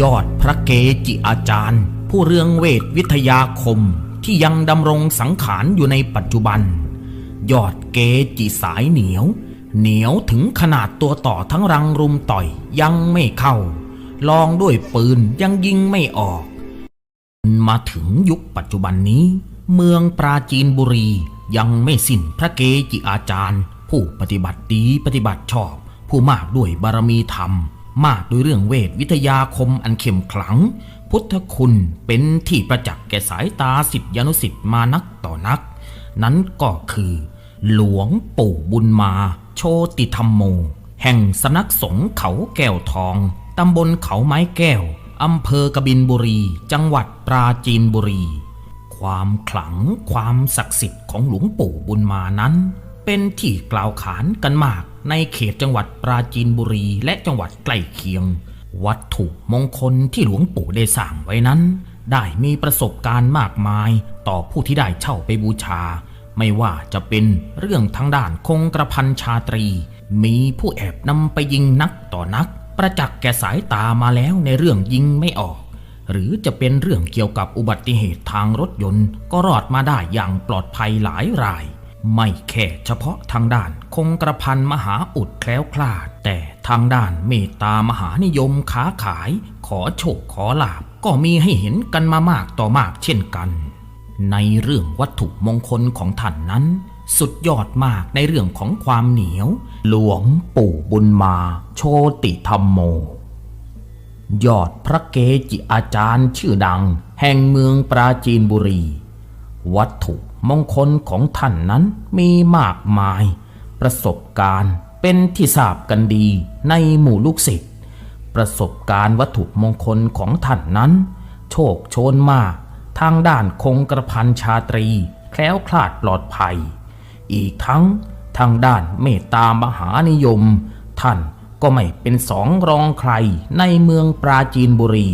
ยอดพระเกจิอาจารย์ ผู้เรืองเวทวิทยาคมที่ยังดำรงสังขารอยู่ในปัจจุบัน ยอดเกจิสายเหนียว เหนียวถึงขนาดตัวต่อทั้งรังรุมต่อยยังไม่เข้า ลองด้วยปืนยังยิงไม่ออก มาถึงยุคปัจจุบันนี้ เมืองปราจีนบุรียังไม่สิ้นพระเกจิอาจารย์ ผู้ปฏิบัติดีปฏิบัติชอบ ผู้มากด้วยบารมีธรรม มากด้วยเรื่องเวทวิทยาคมอันเข้มขลัง พุทธคุณเป็นที่ประจักษ์แก่สายตาสิทธิานุสิทธิ์มานักต่อนัก นั้นก็คือ หลวงปู่บุญมา โชติธรรมโม แห่งสำนักสงฆ์เขาแก้วทองตำบลเขาไม้แก้วอำเภอกบินบุรี จังหวัดปราจีนบุรี ความขลังความศักดิ์สิทธิ์ของหลวงปู่บุญมานั้น เป็นที่กล่าวขานกันมาก ในเขตจังหวัดปราจีนบุรีและจังหวัดใกล้เคียง วัตถุมงคลที่หลวงปู่ได้สร้างไว้นั้น ได้มีประสบการณ์มากมาย ต่อผู้ที่ได้เช่าไปบูชา ไม่ว่าจะเป็นเรื่องทางด้านคงกระพันชาตรี มีผู้แอบนำไปยิงนักต่อนัก ประจักษ์แก่สายตามาแล้วในเรื่องยิงไม่ออก หรือจะเป็นเรื่องเกี่ยวกับอุบัติเหตุทางรถยนต์ก็รอดมาได้อย่างปลอดภัยหลายราย ไม่แค่เฉพาะทางด้านคงกระพันมหาอุดแคล้วคลาด แต่ทางด้านเมตตามหานิยมค้าขาย ขอโชคขอลาบก็มีให้เห็นกันมามากต่อมากเช่นกัน ในเรื่องวัตถุมงคลของท่านนั้น สุดยอดมากในเรื่องของความเหนียว หลวงปู่บุญมาโชติธรรมโม ยอดพระเกจิอาจารย์ชื่อดัง แห่งเมืองปราจีนบุรี วัตถุ มงคลของท่านนั้นมีมากมาย ประสบการณ์เป็นที่ทราบกันดีในหมู่ลูกศิษย์ประสบการณ์วัตถุมงคลของท่านนั้น โชคโชนมาก ทางด้านคงกระพันชาตรี แคล้วคลาดปลอดภัย อีกทั้งทางด้านเมตตามหานิยม ท่านก็ไม่เป็นสองรองใครในเมืองปราจีนบุรี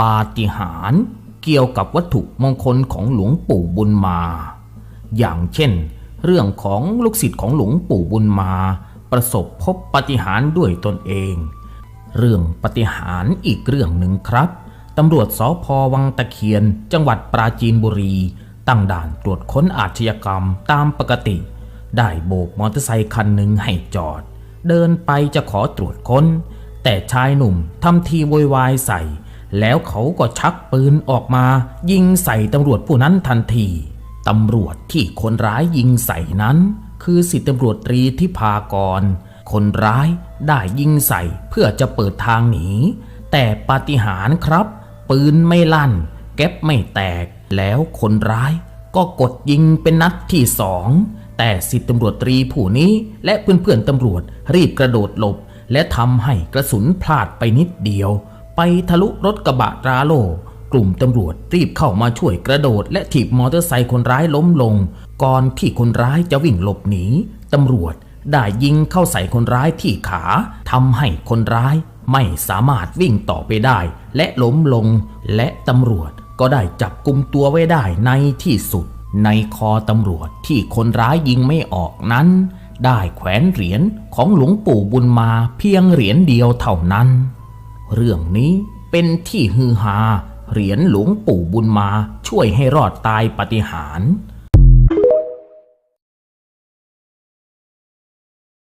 ปาฏิหาริย์เกี่ยวกับวัตถุมงคลของหลวงปู่บุญมา อย่างเช่น เรื่องของลูกศิษย์ของหลวงปู่บุญมา ประสบพบปาฏิหาริย์ด้วยตนเอง เรื่องปาฏิหาริย์อีกเรื่องหนึ่งครับตำรวจสพวังตะเคียน จังหวัดปราจีนบุรี ตั้งด่านตรวจค้นอาชญากรรมตามปกติ ได้โบกมอเตอร์ไซคันหนึ่งให้จอด เดินไปจะขอตรวจค้น แต่ชายหนุ่มทำทีโวยวายใส่ แล้วเขาก็ชักปืนออกมา ยิงใส่ตำรวจผู้นั้นทันทีตำรวจที่คนร้ายยิงใส่นั้น คือสิบตำรวจตรีที่พากร คนร้ายได้ยิงใส่เพื่อจะเปิดทางหนี แต่ปาฏิหาริย์ครับ ปืนไม่ลั่น แก๊ปไม่แตก แล้วคนร้ายก็กดยิงเป็นนัดที่สอง แต่สิบตำรวจตรีผู้นี้และเพื่อนๆตำรวจรีบกระโดดหลบ และทำให้กระสุนพลาดไปนิดเดียว ไปทะลุรถกระบะตราโลกลุ่มตำรวจรีบเข้ามาช่วยกระโดด และถีบมอเตอร์ไซค์คนร้ายล้มลง ก่อนที่คนร้ายจะวิ่งหลบหนีตำรวจได้ยิงเข้าใส่คนร้ายที่ขาทำให้คนร้ายไม่สามารถวิ่งต่อไปได้ และล้มลง และตำรวจก็ได้จับกลุ่มตัวไว้ได้ในที่สุด ในคอตำรวจที่คนร้ายยิงไม่ออกนั้น ได้แขวนเหรียญของหลวงปู่บุญมาเพียงเหรียญเดียวเท่านั้น เรื่องนี้เป็นที่ฮือฮาเหรียญหลวงปู่บุญมาช่วยให้รอดตายปฏิหาร